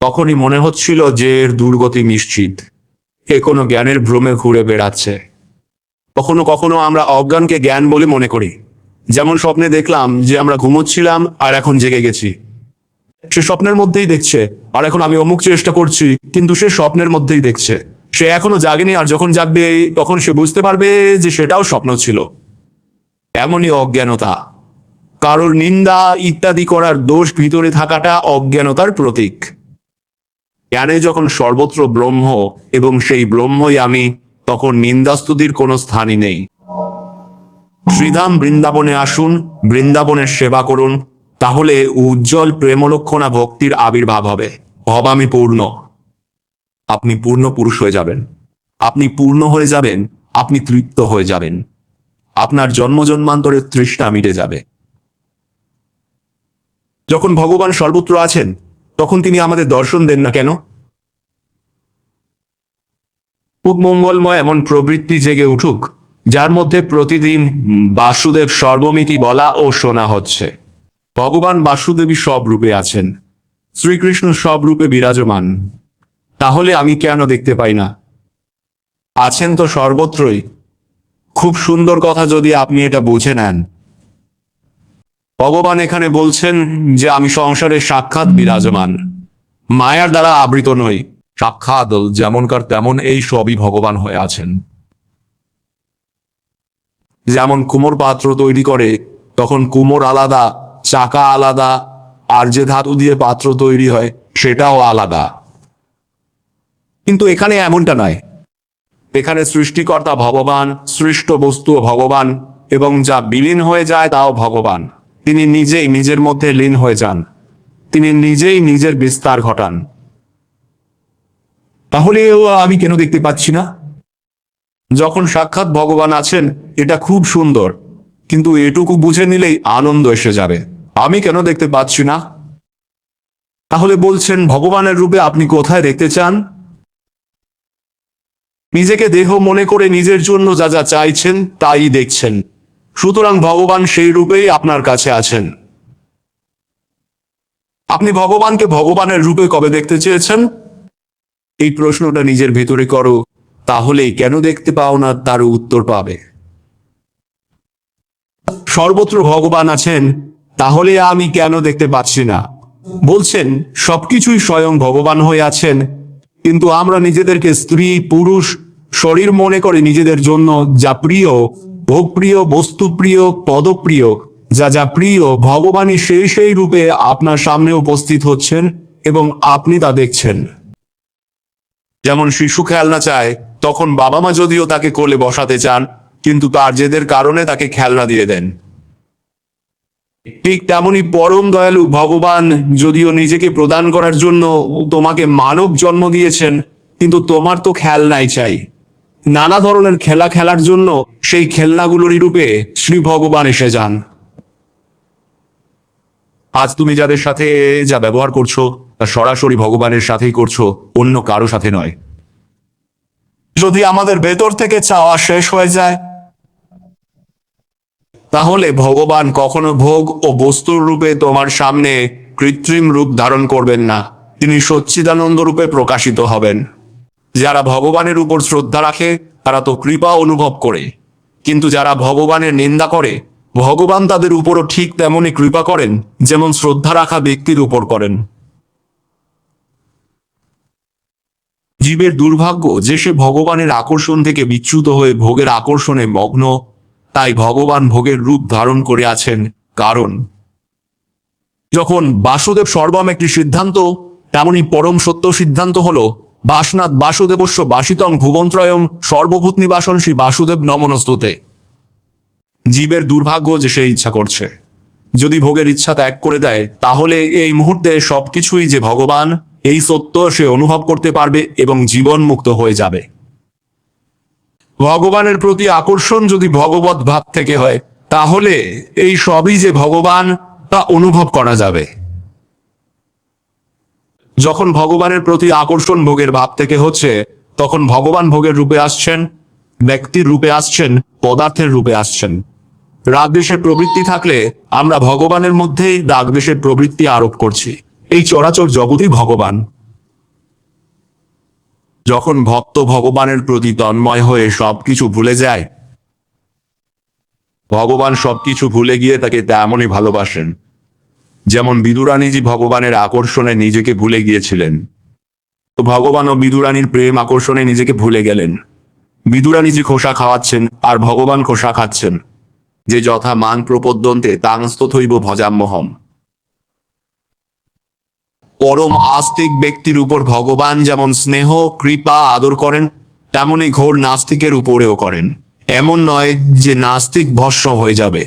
তখনই মনে হচ্ছিল যে এর দুর্গতি নিশ্চিত। এ কোনো জ্ঞানের ভ্রমে ঘুরে বেড়াচ্ছে। কখনো কখনো আমরা অজ্ঞানকে জ্ঞান বলে মনে করি। যেমন স্বপ্নে দেখলাম যে আমরা ঘুমোচ্ছিলাম আর এখন জেগে গেছি। সে স্বপ্নের মধ্যেই দেখছে, আর এখন আমি অমুক চেষ্টা করছি, কিন্তু সে স্বপ্নের মধ্যেই দেখছে। সে এখনও জাগেনি, আর যখন জাগবে, তখন সে বুঝতে পারবে যে সেটাও স্বপ্ন ছিল। এমনই অজ্ঞানতা। কারোর নিন্দা ইত্যাদি করার দোষ ভিতরে থাকাটা অজ্ঞানতার প্রতীক। জ্ঞানে যখন সর্বত্র ব্রহ্ম এবং সেই ব্রহ্মই আমি, তখন নিন্দাস্তুতির কোনো স্থানই নেই। শ্রীধাম বৃন্দাবনে আসুন, বৃন্দাবনের সেবা করুন, তাহলে উজ্জ্বল প্রেমলক্ষণা ভক্তির আবির্ভাব হবে। আমি পূর্ণ। আপনি পূর্ণ পুরুষ হয়ে যাবেন। আপনি পূর্ণ হয়ে যাবেন, আপনি তৃপ্ত হয়ে যাবেন। আপনার জন্ম জন্মান্তরের তৃষ্ণা মিটে যাবে। যখন ভগবান সর্বত্র আছেন তখন তিনি আমাদের দর্শন দেন না কেন? মঙ্গলময় এমন প্রবৃত্তি জেগে উঠুক, যার মধ্যে প্রতিদিন বাসুদেব সর্বমিতি বলা ও শোনা হচ্ছে। ভগবান বাসুদেবী সব রূপে আছেন, শ্রীকৃষ্ণ সব রূপে বিরাজমান। তাহলে আমি কেন দেখতে পাই না? আছেন তো সর্বত্রই। খুব সুন্দর কথা যদি আপনি এটা বুঝে নেন। ভগবান এখানে বলছেন যে আমি সংসারে সাক্ষাৎ বিরাজমান। মায়ার দ্বারা আবৃত নই। সাক্ষাৎ যেমনকার তেমন এই সবই ভগবান হয়ে আছেন। যেমন কুমোর পাত্র তৈরি করে, তখন কুমোর আলাদা, চাকা আলাদা, আর যে ধাতু দিয়ে পাত্র তৈরি হয়, সেটাও আলাদা। কিন্তু এখানে এমনটা নয়। এখানে সৃষ্টিকর্তা ভগবান, সৃষ্ট বস্তু ভগবান, এবং যা বিলীন হয়ে যায় তাও ভগবান। তিনি নিজেই নিজের মধ্যে লীন হয়ে যান। তিনি নিজেই নিজের বিস্তার ঘটান। তাহলে ও আমি কেন দেখতে পাচ্ছি না? যখন সাক্ষাৎ ভগবান আছেন, এটা খুব সুন্দর। কিন্তু এটুকু বুঝে নিলেই আনন্দ এসে যাবে। আমি কেন দেখতে পাচ্ছি না? তাহলে বলছেন, ভগবানের রূপে আপনি কোথায় দেখতে চান? নিজেকে দেহ মনে করে নিজের জন্য যা যা চাইছেন, তাই দেখছেন। সুতরাং ভগবান সেই রূপেই আপনার কাছে আছেন। আপনি ভগবানকে ভগবানের রূপে কবে দেখতে চেয়েছেন? এই প্রশ্নটা নিজের ভিতরে করো তাহলে কেন দেখতে পাও না তার উত্তর পাবে। সর্বত্র ভগবান আছেন, তাহলে আমি কেন দেখতে পাচ্ছি না? বলছেন, সবকিছুই স্বয়ং ভগবান হয়ে আছেন, কিন্তু আমরা নিজেদেরকে স্ত্রী, পুরুষ, শরীর মনে করে নিজেদের জন্য যা প্রিয় ভোগপ্রিয়, বস্তুপ্রিয়, পদপ্রিয়, যা যা প্রিয়, ভগবানই সেই সেই রূপে আপনার সামনে উপস্থিত হচ্ছেন এবং আপনি তা দেখছেন। যেমন শিশু খেলনা চায়, তখন বাবা মা যদিও তাকে কোলে বসাতে চান, কিন্তু তার জেদের কারণে তাকে খেলনা দিয়ে দেন। ঠিক তেমনি পরম দয়ালু ভগবান যদিও নিজেকে প্রদান করার জন্য তোমাকে মানব জন্ম দিয়েছেন, কিন্তু তোমার তো খেলনাই চাই। নানা ধরনের খেলা খেলার জন্য সেই খেলনাগুলোরই রূপে শ্রী ভগবান এসে যান। আজ তুমি যাদের সাথে যা ব্যবহার করছ, তা সরাসরি ভগবানের সাথেই করছ, অন্য কারও সাথে নয়। যদি আমাদের ভেতর থেকে চাওয়া শেষ হয়ে যায়, তাহলে ভগবান কখনো ভোগ ও বস্তুর রূপে তোমার সামনে কৃত্রিম রূপ ধারণ করবেন না। তিনি সচ্চিদানন্দ রূপে প্রকাশিত হবেন। যারা ভগবানের উপর শ্রদ্ধা রাখে, তারা তো কৃপা অনুভব করে। কিন্তু যারা ভগবানের নিন্দা করে, ভগবান তাদের উপরও ঠিক তেমনই কৃপা করেন, যেমন শ্রদ্ধা রাখা ব্যক্তির উপর করেন। জীবের দুর্ভাগ্য যে সে ভগবানের আকর্ষণ থেকে বিচ্যুত হয়ে ভোগের আকর্ষণে মগ্ন, তাই ভগবান ভোগের রূপ ধারণ করে আছেন কারণ। যখন বাসুদেব সর্বম একটি সিদ্ধান্ত, তেমনই পরম সত্য সিদ্ধান্ত হলো বাসনাথ বাসুদেবস্য বাসিতং ভুবন্ত্রয়ম সর্বভূত নিবাসন শ্রী বাসুদেব নমনস্তুতে। জীবের দুর্ভাগ্য যে সে ইচ্ছা করছে। যদি ভোগের ইচ্ছা ত্যাগ করে দেয়, তাহলে এই মুহূর্তে সবকিছুই যে ভগবান, এই সত্য সে অনুভব করতে পারবে এবং জীবন মুক্ত হয়ে যাবে। ভগবানের প্রতি আকর্ষণ যদি ভগবত ভাব থেকে হয়, তাহলে এই সবই যে ভগবান, তা অনুভব করা যাবে। যখন ভগবানের প্রতি আকর্ষণ ভোগের ভাব থেকে হচ্ছে, তখন ভগবান ভোগের রূপে আসছেন, ব্যক্তির রূপে আসছেন, পদার্থের রূপে আসছেন। রাগদেশের প্রবৃত্তি থাকলে আমরা ভগবানের মধ্যেই রাগদেশের প্রবৃত্তি আরোপ করছি। এই চরাচর জগতই ভগবান। যখন ভক্ত ভগবানের প্রতি তন্ময় হয়ে সবকিছু ভুলে যায়, ভগবান সবকিছু ভুলে গিয়ে তাকে তেমনই ভালোবাসেন। যেমন বিদুরানীজি ভগবানের আকর্ষণে নিজেকে ভুলে গিয়েছিলেন, তো ভগবান ও বিদুরানীর প্রেম আকর্ষণে নিজেকে ভুলে গেলেন। বিদুরানীজি খোসা খাওয়াচ্ছেন আর ভগবান খোসা খাচ্ছেন, যে যথা মান প্রপদ্যন্তে তাংস্তথৈব ভজাম্যহম পরম আস্তিক ব্যক্তির উপর ভগবান যেমন স্নেহ, কৃপা আদর করেন তেমনই ঘোর নাস্তিকের উপরেও করেন। এমন নয় যে নাস্তিক ভস্ম হয়ে যাবে।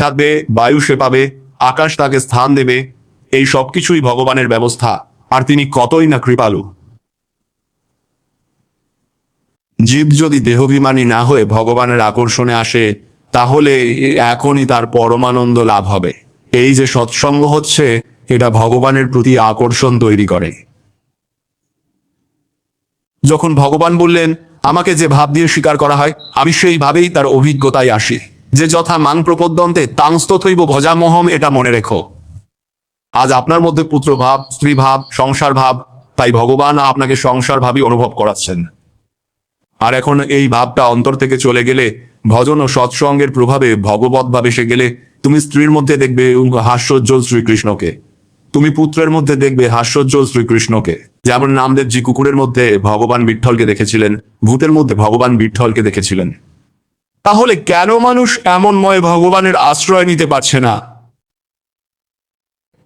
থাকবে বায়ু সে পাবে আকাশ তাকে স্থান দেবে, এই সবকিছুই ভগবানের ব্যবস্থা, আর তিনি কতই না কৃপালু। জীব যদি দেহাভিমানী না হয়ে ভগবানের আকর্ষণে আসে, তাহলে এখনই তার পরমানন্দ লাভ হবে। এই যে সৎসঙ্গ হচ্ছে, এটা ভগবানের প্রতি আকর্ষণ তৈরি করে। যখন ভগবান বললেন, আমাকে যে ভাব দিয়ে স্বীকার করা হয়, আমি সেই ভাবেই তার অভিজ্ঞতায় আসি। যে যথা মান প্রপদ্যন্তে তাংস্তথৈব ভজামহম এটা মনে রেখো। আজ আপনার মধ্যে পুত্র ভাব স্ত্রী ভাব সংসার ভাব তাই ভগবান আপনাকে সংসার ভাবই অনুভব করাচ্ছেন। আর এখন এই ভাবটা অন্তর থেকে চলে গেলে, ভজন ও সৎসঙ্গের প্রভাবে ভগবত ভাবে এসে গেলে, তুমি স্ত্রীর মধ্যে দেখবে হাস্যোজ্জ্বল শ্রীকৃষ্ণকে। তুমি পুত্রের মধ্যে দেখবে হাস্যোজ্জ্বল শ্রীকৃষ্ণকে। যেমন নামদেবজি কুকুরের মধ্যে ভগবান বিঠ্ঠলকে দেখেছিলেন, ভূতের মধ্যে ভগবান বিঠ্ঠলকে দেখেছিলেন। তাহলে কেন মানুষ এমন ময় ভগবানের আশ্রয় নিতে পারছে না?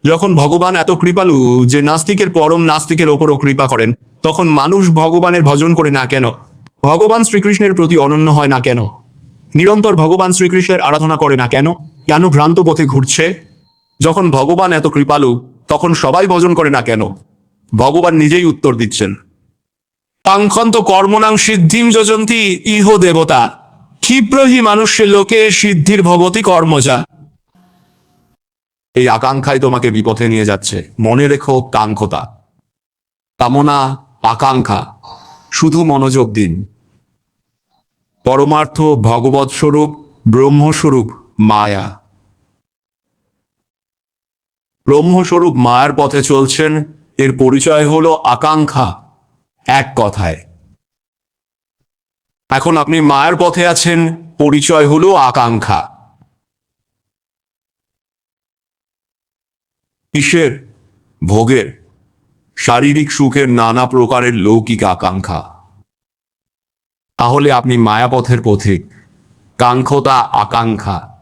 যখন ভগবান এত কৃপালু যে নাস্তিকের পরম নাস্তিকের ওপরও কৃপা করেন, তখন মানুষ ভগবানের ভজন করে না কেন? ভগবান শ্রীকৃষ্ণের প্রতি অনন্য হয় না কেন? নিরন্তর ভগবান শ্রীকৃষ্ণের আরাধনা করে না কেন? কেন ভ্রান্ত পথে ঘুরছে? যখন ভগবান এত কৃপালু, তখন সবাই ভজন করে না কেন? ভগবান নিজেই উত্তর দিচ্ছেন। কাঙ্ক্ষন্ত কর্মনাং সিদ্ধিম যোজন্তি ইহ দেবতা। ক্ষিপ্রহি মানুষের লোকে সিদ্ধির ভগতি কর্মজা। এই আকাঙ্ক্ষাই তোমাকে বিপথে নিয়ে যাচ্ছে। মনে রেখো কাঙ্ক্ষতা। কামনা, আকাঙ্ক্ষা, শুধু মনোযোগ দিন। পরমার্থ ভগবৎ স্বরূপ, ব্রহ্মস্বরূপ, মায়া। ব্রহ্মস্বরূপ মায়ার পথে চলছেন, এর পরিচয় হলো আকাঙ্ক্ষা এক কথায়। এখন আপনি মায়ের পথে আছেন, পরিচয় হলো আকাঙ্ক্ষা। কিসের? ভোগের। শারীরিক সুখের নানা প্রকারের লৌকিক আকাঙ্ক্ষা। তাহলে আপনি মায়াপথের পথিক কাঙ্ক্ষতা আকাঙ্ক্ষা।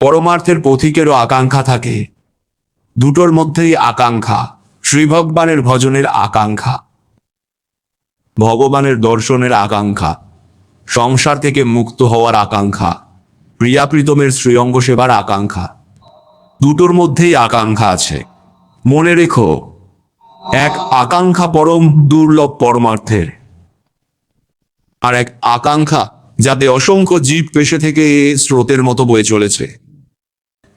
পরমার্থের পথিকেরও আকাঙ্ক্ষা থাকে। দুটোর মধ্যেই আকাঙ্ক্ষা। শ্রী ভগবানের ভজনের আকাঙ্ক্ষা। ভগবানের দর্শনের আকাঙ্ক্ষা, সংসার থেকে মুক্ত হওয়ার আকাঙ্ক্ষা, প্রিয়াপ্রীতমের শ্রীঅঙ্গ সেবার আকাঙ্ক্ষা, দুটোর মধ্যেই আকাঙ্ক্ষা আছে। মনে রেখো, এক আকাঙ্ক্ষা পরম দুর্লভ পরমার্থের, আর এক আকাঙ্ক্ষা যাতে অসংখ্য জীব পেশে থেকে স্রোতের মতো বয়ে চলেছে।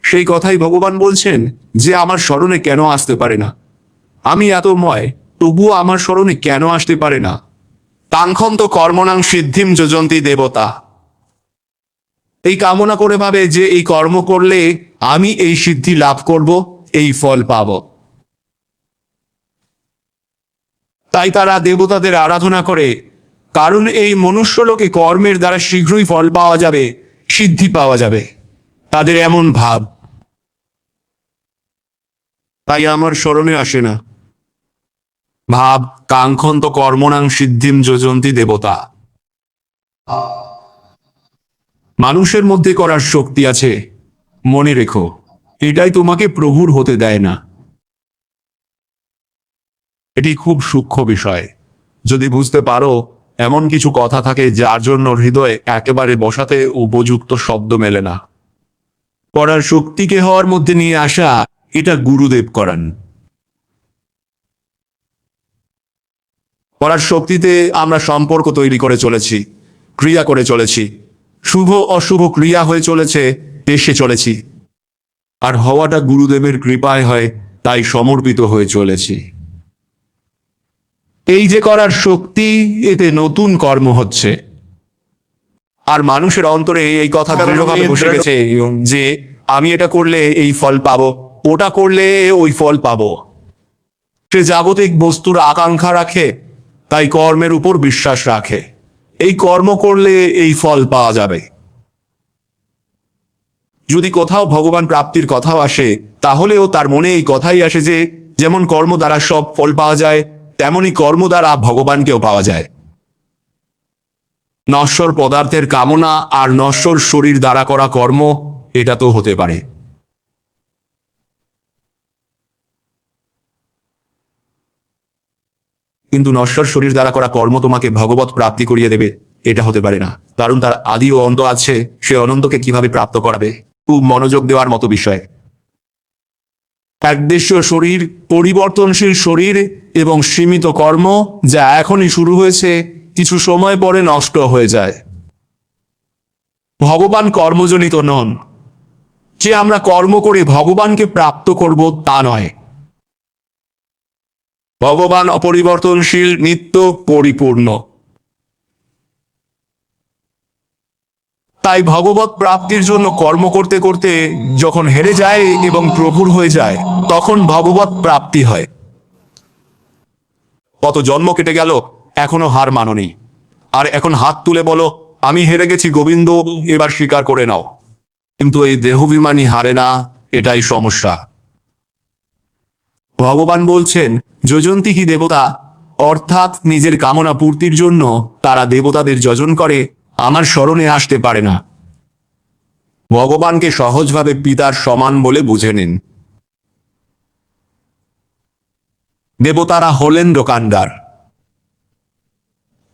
সেই কথাই ভগবান বলছেন যে আমার স্মরণে কেন আসতে পারে না? আমি এতময়, তবুও আমার স্মরণে কেন আসতে পারে না? কাঙ্ক্ষন্ত কর্মনাং সিদ্ধিম যোজন্তি দেবতা। এই কামনা করে ভাবে যে এই কর্ম করলে আমি এই সিদ্ধি লাভ করব, এই ফল পাব। তাই তারা দেবতাদের আরাধনা করে, কারণ এই মনুষ্যলোকে কর্মের দ্বারা শীঘ্রই ফল পাওয়া যাবে, সিদ্ধি পাওয়া যাবে, তাদের এমন ভাব। তাই আমার স্মরণে আসে না। ভাব কাঙ্ক্ষন্ত কর্মনাং সিদ্ধিম যোজন্তি দেবতা। মানুষের মধ্যে করার শক্তি আছে, মনে রেখো, এটাই তোমাকে প্রভুর হতে দেয় না। এটি খুব সূক্ষ্ম বিষয়। যদি বুঝতে পারো, এমন কিছু কথা থাকে যার জন্য হৃদয়ে একেবারে বসাতে উপযুক্ত শব্দ মেলে না। করার শক্তিকে হওয়ার মধ্যে নিয়ে আসা, এটা গুরুদেব করান। করার শক্তিতে আমরা সম্পর্ক তৈরি করে চলেছি ক্রিয়া করে চলেছি। শুভ অশুভ ক্রিয়া হয়ে চলেছে দেশে চলেছি। আর হওয়াটা গুরুদেবের কৃপায় হয় তাই সমর্পিত হয়ে চলেছি। এই যে করার শক্তি এতে নতুন কর্ম হচ্ছে। আর মানুষের অন্তরে এই কথা দৃঢ়ভাবে বসে গেছে যে আমি এটা করলে এই ফল পাবো ওটা করলে ওই ফল পাবো। সে জাগতিক বস্তুর আকাঙ্ক্ষা রাখে তাই কর্মের উপর বিশ্বাস রাখে। এই কর্ম করলে এই ফল পাওয়া যাবে। যদি কোথাও ভগবান প্রাপ্তির কথাও আসে, তাহলেও তার মনে এই কথাই আসে যে, যেমন কর্ম দ্বারা সব ফল পাওয়া যায়, তেমনি কর্ম দ্বারা ভগবানকেও পাওয়া যায়। নশ্বর পদার্থের কামনা আর নশ্বর শরীর দ্বারা করা কর্ম, এটা তো হতে পারে। কিন্তু নশ্বর শরীর দ্বারা করা কর্ম তোমাকে ভগবত প্রাপ্তি করিয়ে দেবে, এটা হতে পারে না। কারণ তার আদি ও অন্ত আছে, সে অনন্তকে কীভাবে প্রাপ্ত করাবে? খুব মনোযোগ দেওয়ার মতো বিষয়। একদেশীয় শরীর, পরিবর্তনশীল শরীর এবং সীমিত কর্ম যা এখনই শুরু হয়েছে, কিছু সময় পরে নষ্ট হয়ে যায়। ভগবান কর্মজনিত নন। যে আমরা কর্ম করে ভগবানকে প্রাপ্ত করব তা নয়। ভগবান অপরিবর্তনশীল, নিত্য পরিপূর্ণ। তাই ভগবত প্রাপ্তির জন্য কর্ম করতে করতে যখন হেরে যায় এবং প্রভুর হয়ে যায়, তখন ভগবত প্রাপ্তি হয়। কত জন্ম কেটে গেল, এখনও হার মাননি আর এখন হাত তুলে বলো, আমি হেরে গেছি গোবিন্দ, এবার স্বীকার করে নাও। কিন্তু এই দেহবিমানী হারে না, এটাই সমস্যা। ভগবান বলছেন যজন্তিহি দেবতা, অর্থাৎ নিজের কামনা পূর্তির জন্য তারা দেবতাদের যজন করে, আমার স্মরণে আসতে পারে না। ভগবানকে সহজভাবে পিতার সমান বলে বুঝে নিন। দেবতারা হলেন দোকানদার।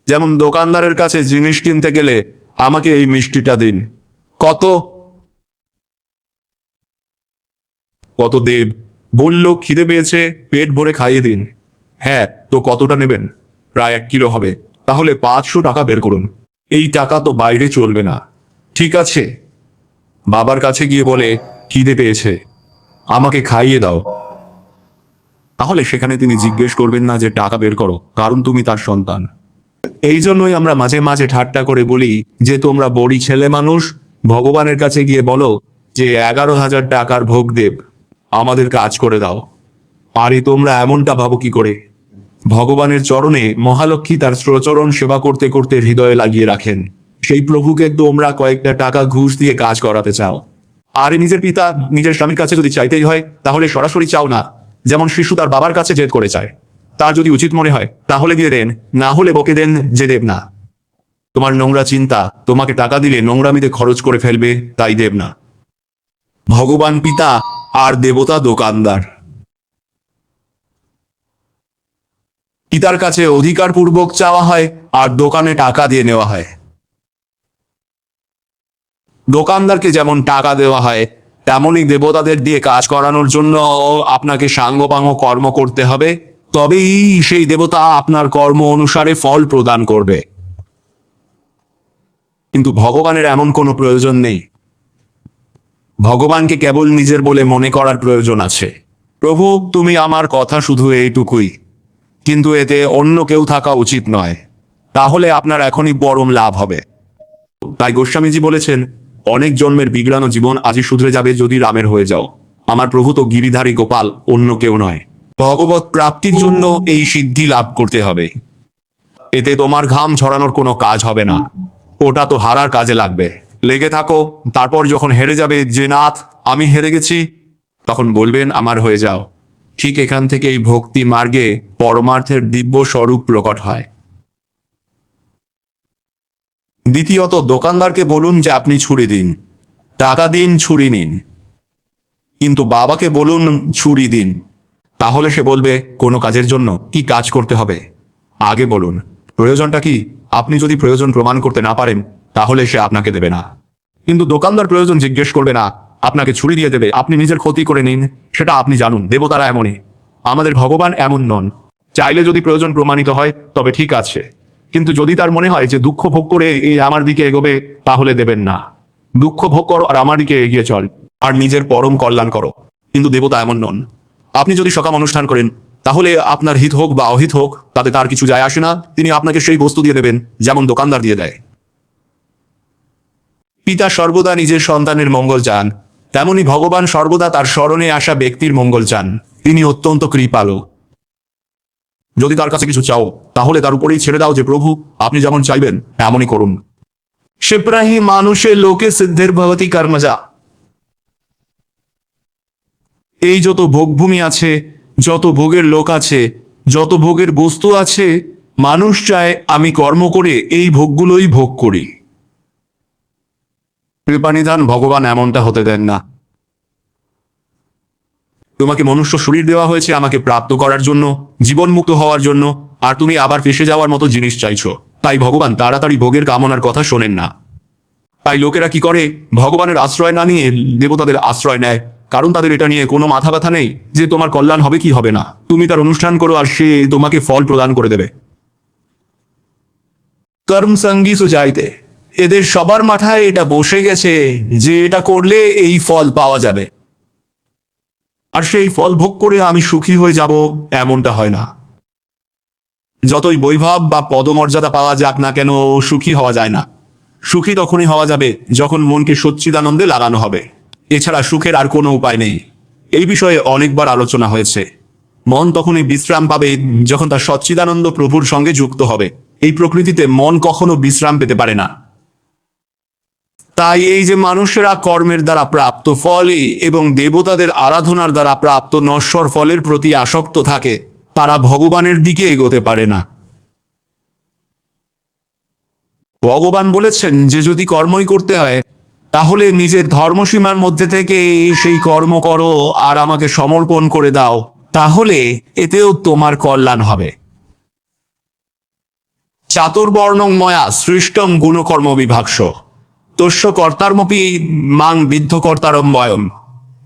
যেমন দোকানদারের কাছে জিনিস কিনতে গেলে আমাকে এই মিষ্টিটা দিন। কত? কত দেব? বলল, খিদে পেয়েছে, পেট ভরে খাইয়ে দিন। হ্যাঁ তো কতটা নেবেন? প্রায় এক কিলো হবে। তাহলে পাঁচশো টাকা বের করুন। এই টাকা তো বাইরে চলবে না। ঠিক আছে। বাবার কাছে গিয়ে বলে, খিদে পেয়েছে। আমাকে খাইয়ে দাও। তাহলে সেখানে তিনি জিজ্ঞেস করবেন না যে, টাকা বের করো, কারণ তুমি তার সন্তান। এই জন্যই আমরা মাঝে মাঝে ঠাট্টা করে বলি যে, তোমরা বড়ি ছেলে মানুষ, ভগবানের কাছে গিয়ে বলো যে, এগারো হাজার টাকার ভোগ দেব আমাদের কাজ করে দাও। আরে তোমরা এমনটা ভাবো কি করে? ভগবানের চরণে মহালক্ষ্মী তার শ্রচরণ সেবা করতে করতে হৃদয়ে লাগিয়ে রাখেন। সেই প্রভুকে তোমরা কয়েকটা টাকা ঘুষ দিয়ে কাজ করাতে চাও। আরে নিজের পিতা, নিজের স্বামীর কাছে যদি চাইতেই হয়, তাহলে সরাসরি চাও না। যেমন শিশু তার বাবার কাছে জেদ করে চায়। তার যদি উচিত মনে হয়, তাহলে দিয়ে দেন, না হলে বকে দেন, যে দেব না। তোমার নোংরা চিন্তা, তোমাকে টাকা দিলে নোংরামিতে খরচ করে ফেলবে, তাই দেব না। ভগবান পিতা আর দেবতা দোকানদার। পিতার কাছে অধিকার পূর্বক চাওয়া হয় আর দোকানে টাকা দিয়ে নেওয়া হয়। দোকানদারকে যেমন টাকা দেওয়া হয়, তেমনই দেবতাদের দিয়ে কাজ করানোর জন্য আপনাকে সাঙ্গপাঙ্গ কর্ম করতে হবে, তবেই সেই দেবতা আপনার কর্ম অনুসারে ফল প্রদান করবে। কিন্তু ভগবানের এমন কোনো প্রয়োজন নেই। ভগবানকে কেবল নিজের বলে মনে করার প্রয়োজন আছে। প্রভু, তুমি আমার কথা শুধু এইটুকুই। কিন্তু এতে অন্য কেউ থাকা উচিত নয়। তাহলে আপনার এখনই বরম লাভ হবে। তাই গোস্বামীজি বলেছেন, অনেক জন্মের বিগড়ানো জীবন আজই শুধরে যাবে যদি রামের হয়ে যাও। আমার প্রভু তো গিরিধারী গোপাল, অন্য কেউ নয়। ভগবত প্রাপ্তির জন্য এই সিদ্ধি লাভ করতে হবে। এতে তোমার ঘাম ছড়ানোর কোনো কাজ হবে না। ওটা তো হারার কাজে লাগবে। লেগে থাকো, তারপর যখন হেরে যাবে যে নাথ, আমি হেরে গেছি, তখন বলবেন, আমার হয়ে যাও। ঠিক এখান থেকে এই ভক্তি মার্গে পরমার্থের দিব্য স্বরূপ প্রকট হয়। দ্বিতীয়ত, দোকানদারকে বলুন যে আপনি ছুরি দিন। টাকা দিন, ছুরি নিন। কিন্তু বাবাকে বলুন, ছুরি দিন। তাহলে সে বলবে, কোনো কাজের জন্য কি কাজ করতে হবে? আগে বলুন, প্রয়োজনটা কি? আপনি যদি প্রয়োজন প্রমাণ করতে না পারেন তাহলে সে আপনাকে দেবে না। কিন্তু দোকানদার প্রয়োজন জিজ্ঞেস করবে না, আপনাকে ছুরি দিয়ে দেবে, আপনি নিজের ক্ষতি করে নিন, সেটা আপনি জানুন, দেবতারা এমনই। আমাদের ভগবান এমন নন। চাইলে যদি প্রয়োজন প্রমাণিত হয়, তবে ঠিক আছে। কিন্তু যদি তার মনে হয় যে দুঃখ ভোগ করে এই আমার দিকে এগোবে, তাহলে দেবেন না। দুঃখ ভোগ করো আর আমার দিকে এগিয়ে চল, আর নিজের পরম কল্যাণ করো। কিন্তু দেবতা এমন নন। আপনি যদি সকাম অনুষ্ঠান করেন, তাহলে আপনার হিত হোক বা অহিত হোক, তাতে তার কিছু যায় আসে না। তিনি আপনাকে সেই বস্তু দিয়ে দেবেন, যেমন দোকানদার দিয়ে দেয়। পিতা সর্বদা নিজের সন্তানের মঙ্গল যান তেমনি ভগবান সর্বদা তার স্মরণে আসা ব্যক্তির মঙ্গল চান। তিনি অত্যন্ত কৃপালু। যদি তার কাছে কিছু চাও, তাহলে তার উপরেই ছেড়ে দাও যে, প্রভু, আপনি যেমন চাইবেন এমনই করুন। শিবরাহী মানুষের লোকে সিদ্ধের ভগতী কর্মজা। এই যত ভোগভূমি আছে, যত ভোগের লোক আছে, যত ভোগের বস্তু আছে, মানুষ চায় আমি কর্ম করে এই ভোগগুলোই ভোগ করি। কৃপানিধান, ভগবান এমনটা হতে দেন না। তোমাকে মনুষ্য শরীর দেওয়া হয়েছে আমাকে প্রাপ্ত করার জন্য, জীবনমুক্ত হওয়ার জন্য, আর তুমি আবার ফেসে যাওয়ার মতো জিনিস চাইছো। তাই ভগবান তাড়াতাড়ি ভোগের কামনার কথা শোনেন না। তাই লোকেরা কি করে? ভগবানের আশ্রয় না নিয়ে দেবতাদের আশ্রয় নেয়। কারণ তাদের এটা নিয়ে কোনো মাথা ব্যথা নেই যে তোমার কল্যাণ হবে কি হবে না। তুমি তার অনুষ্ঠান করো আর সে তোমাকে ফল প্রদান করে দেবে। কর্ম সঙ্গী সুজাইতে এদের সবার মাথায় এটা বসে গেছে যে এটা করলে এই ফল পাওয়া যাবে। আর সেই ফল ভোগ করে আমি সুখী হয়ে যাব এমনটা হয় না। যতই বৈভব বা পদমর্যাদা পাওয়া যাক না কেন, সুখী হওয়া যায় না। সুখী তখনই হওয়া যাবে যখন মনকে সচ্চিদানন্দে লাগানো হবে। এছাড়া সুখের আর কোনো উপায় নেই। এই বিষয়ে অনেকবার আলোচনা হয়েছে। মন তখনই বিশ্রাম পাবে যখন তার সচ্চিদানন্দ প্রভুর সঙ্গে যুক্ত হবে। এই প্রকৃতিতে মন কখনো বিশ্রাম পেতে পারে না। তাই এই যে মানুষেরা কর্মের দ্বারা প্রাপ্ত ফলে এবং দেবতাদের আরাধনার দ্বারা প্রাপ্ত নশ্বর ফলের প্রতি আসক্ত থাকে, তারা ভগবানের দিকে এগোতে পারে না। ভগবান বলেছেন যে যদি কর্মই করতে হয়, তাহলে নিজের ধর্মসীমার মধ্যে থেকে সেই কর্ম করো আর আমাকে সমর্পণ করে দাও, তাহলে এতেও তোমার কল্যাণ হবে। চাতুর্বর্ণং ময়া সৃষ্টম গুণকর্ম বিভাগস তস্য কর্তারমপি মাং বিদ্ধ কর্তারম বয়ম।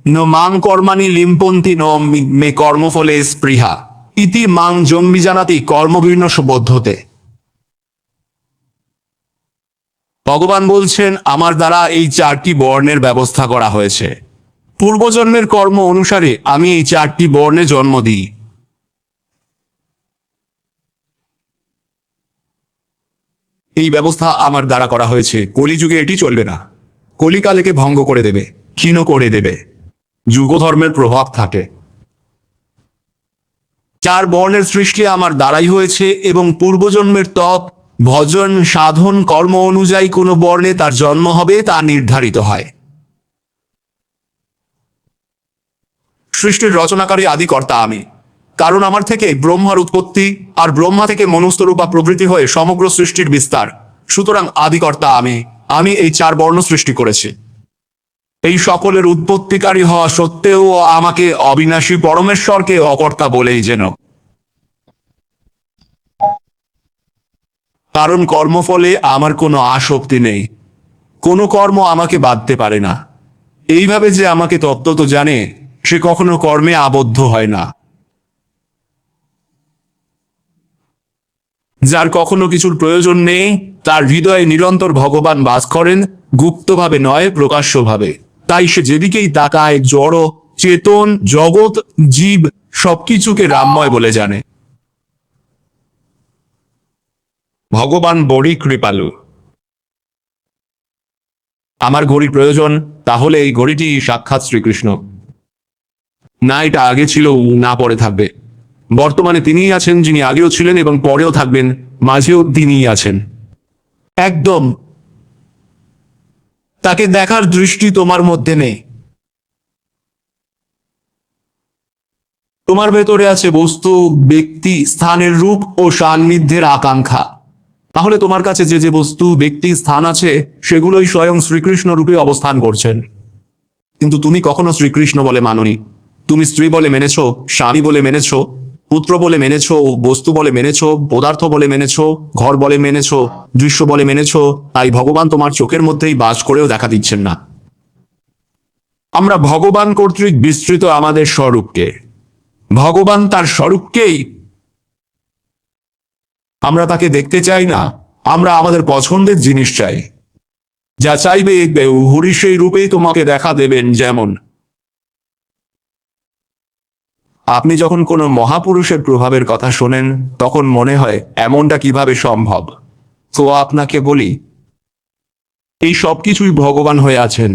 ন মাং কর্মাণি লিম্পন্তি ন মি- কর্মফলে স্পৃহা। ইতি মাং জম্বি জানাতি কর্মবীর্ণ বদ্ধতে ভগবান বলছেন, আমার দ্বারা এই চারটি বর্ণের ব্যবস্থা করা হয়েছে। পূর্বজন্মের কর্ম অনুসারে আমি এই চারটি বর্ণে জন্ম দিই। এই ব্যবস্থা আমার দ্বারা করা হয়েছে। কলিযুগে এটি চলবে না। কলিকালেকে ভঙ্গ করে দেবে, ক্ষীণ করে দেবে। যুগ ধর্মের প্রভাব থাকে। চার বর্ণের সৃষ্টি আমার দ্বারাই হয়েছে এবং পূর্বজন্মের তপ, ভজন, সাধন, কর্ম অনুযায়ী কোনো বর্ণে তার জন্ম হবে তা নির্ধারিত হয়। সৃষ্টির রচনাকারী আদিকর্তা আমি। কারণ আমার থেকে ব্রহ্মার উৎপত্তি আর ব্রহ্মা থেকে মনুস্তরূপা প্রভৃতি হয়ে সমগ্র সৃষ্টির বিস্তার। সুতরাং আদিকর্তা আমি আমি এই চার বর্ণ সৃষ্টি করেছি। এই সকলের উৎপত্তিকারী হওয়া সত্ত্বেও আমাকে অবিনাশী পরমেশ্বরকে অকর্তা বলেই যেন। কারণ কর্মফলে আমার কোনো আসক্তি নেই। কোনো কর্ম আমাকে বাঁধতে পারে না। এইভাবে যে আমাকে তত্ত্ব তো জানে, সে কখনো কর্মে আবদ্ধ হয় না। যার কখনো কিছুর প্রয়োজন নেই, তার হৃদয়ে নিরন্তর ভগবান বাস করেন, গুপ্তভাবে নয়, প্রকাশ্যভাবে। তাই সে যেদিকেই তাকায়, জড়, চেতন, জগৎ, জীব, সবকিছুকে রামময় বলে জানে। ভগবান বড়ি কৃপালু। আমার ঘড়ি প্রয়োজন, তাহলে এই ঘড়িটি সাক্ষাৎ শ্রীকৃষ্ণ। না, এটা আগে ছিল, না পরে থাকবে। বর্তমানে তিনিই আছেন যিনি আগেও ছিলেন এবং পরেও থাকবেন, মাঝেও তিনিই আছেন। একদম। তাকে দেখার দৃষ্টি তোমার মধ্যে নেই। তোমার ভেতরে আছে বস্তু, ব্যক্তি, স্থানের রূপ ও সান্নিধ্যের আকাঙ্ক্ষা। তাহলে তোমার কাছে যে যে বস্তু, ব্যক্তি, স্থান আছে, সেগুলোই স্বয়ং শ্রীকৃষ্ণ রূপে অবস্থান করছেন। কিন্তু তুমি কখনো শ্রীকৃষ্ণ বলে মাননি। তুমি স্ত্রী বলে মেনেছো, স্বামী বলে মেনেছো পুত্র বলে মেনেছো, বস্তু বলে মেনেছো, পদার্থ বলে মেনেছো, ঘর বলে মেনেছো, দৃশ্য বলে মেনেছো, তাই ভগবান তোমার চোখের মধ্যেই বাস করেও দেখা দিচ্ছেন না। আমরা ভগবান কর্তৃক বিস্তৃত আমাদের স্বরূপকে। ভগবান তার স্বরূপকেই আমরা তাকে দেখতে চাই না, আমরা আমাদের পছন্দের জিনিস চাই। যা চাইবে হরি সেই রূপেই তোমাকে দেখা দেবেন যেমন। আপনি যখন কোনো মহাপুরুষের প্রভাবের কথা শোনেন, তখন মনে হয় এমনটা কীভাবে সম্ভব? তো আপনাকে বলি, এই সব কিছুই ভগবান হয়ে আছেন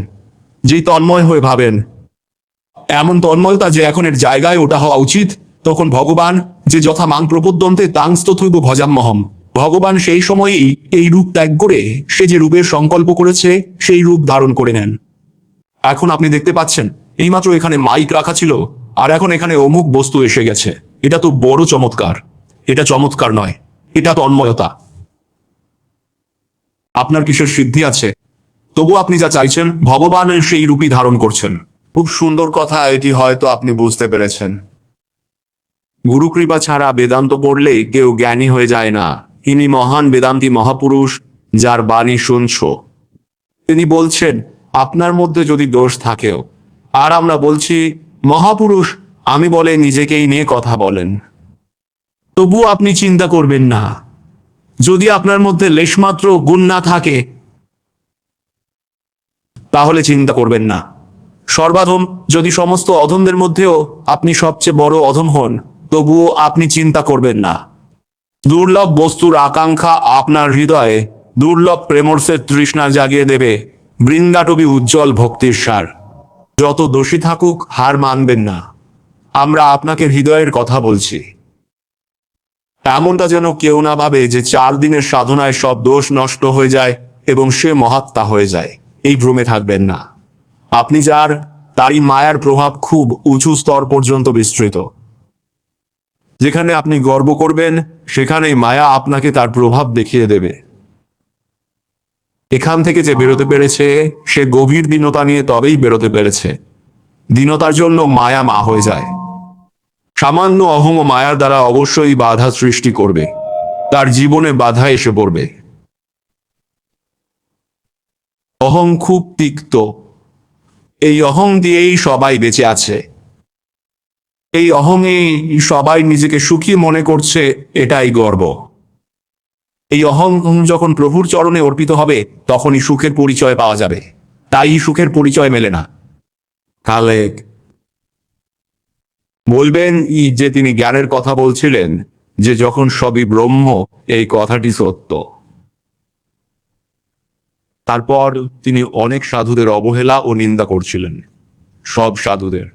যেই তন্ময় হয়ে ভাবেন। এমন তন্ময়তা যে এখন এর জায়গায় ওটা হওয়া উচিত, তখন ভগবান যে যথা মাং প্রবোদন্তে তাংস্তথৈব ভজাম্মহম। ভগবান সেই সময়েই এই রূপ ত্যাগ করে, সে যে রূপের সংকল্প করেছে, সেই রূপ ধারণ করে নেন। এখন আপনি দেখতে পাচ্ছেন, এইমাত্র এখানে মাইক রাখা ছিল আর এখন এখানে অমুক বস্তু এসে গেছে। এটা তো বড় চমৎকার। এটা চমৎকার নয়। এটা তন্ময়তা। আপনার কিসের সিদ্ধি আছে? তবু আপনি যা চাইছেন, ভগবান সেই রূপই ধারণ করছেন। খুব সুন্দর কথা, এটি হয়তো আপনি বুঝতে পেরেছেন। গুরুকৃপা ছাড়া বেদান্ত পড়লে কেউ জ্ঞানী হয়ে যায় না। ইনি মহান বেদান্তি মহাপুরুষ, যার বাণী শুনছ। তিনি বলছেন, আপনার মধ্যে যদি দোষ থাকেও, আর আমরা বলছি মহাপুরুষ, আমি বলে নিজেকেই নিয়ে কথা বলেন। তবু আপনি চিন্তা করবেন না। যদি আপনার মধ্যে লেশমাত্র গুণ না থাকে, তাহলে চিন্তা করবেন না। সর্বাধম, যদি সমস্ত অধমদের মধ্যেও আপনি সবচেয়ে বড় অধম হন, তবুও আপনি চিন্তা করবেন না। দুর্লভ বস্তুর আকাঙ্ক্ষা আপনার হৃদয়ে দুর্লভ প্রেমর্সের তৃষ্ণা জাগিয়ে দেবে। বৃন্দাটবি উজ্জ্বল ভক্তির সার। যত দোষী থাকুক, হার মানবেন না। আমরা আপনাকে হৃদয়ের কথা বলছি। এমনটা যেন কেউ না ভাবে যে চার দিনের সাধনায় সব দোষ নষ্ট হয়ে যায় এবং সে মহাত্মা হয়ে যায়। এই ভ্রমে থাকবেন না। আপনি যার, তারই মায়ার প্রভাব খুব উঁচু স্তর পর্যন্ত বিস্তৃত। যেখানে আপনি গর্ব করবেন, সেখানেই মায়া আপনাকে তার প্রভাব দেখিয়ে দেবে। এখান থেকে যে বেরোতে পেরেছে, সে গভীর দীনতা নিয়ে তবেই বেরোতে পেরেছে। দীনতার জন্য মায়া মা হয়ে যায়। সামান্য অহং ও মায়ার দ্বারা অবশ্যই বাধা সৃষ্টি করবে। তার জীবনে বাধা এসে পড়বে। অহং খুব তিক্ত। এই অহং দিয়েই সবাই বেঁচে আছে। এই অহংয়ে সবাই নিজেকে সুখী মনে করছে, এটাই গর্ব। এই অহং যখন প্রভুর চরণে অর্পিত হবে, তখনই সুখের পরিচয় পাওয়া যাবে। তাই সুখের পরিচয় মেলে না। কালেক, বলবেন ই যে তিনি জ্ঞানের কথা বলছিলেন, যে যখন সবই ব্রহ্ম, এই কথাটি সত্য। তারপর তিনি অনেক সাধুদের অবহেলা ও নিন্দা করছিলেন। সব সাধুদের।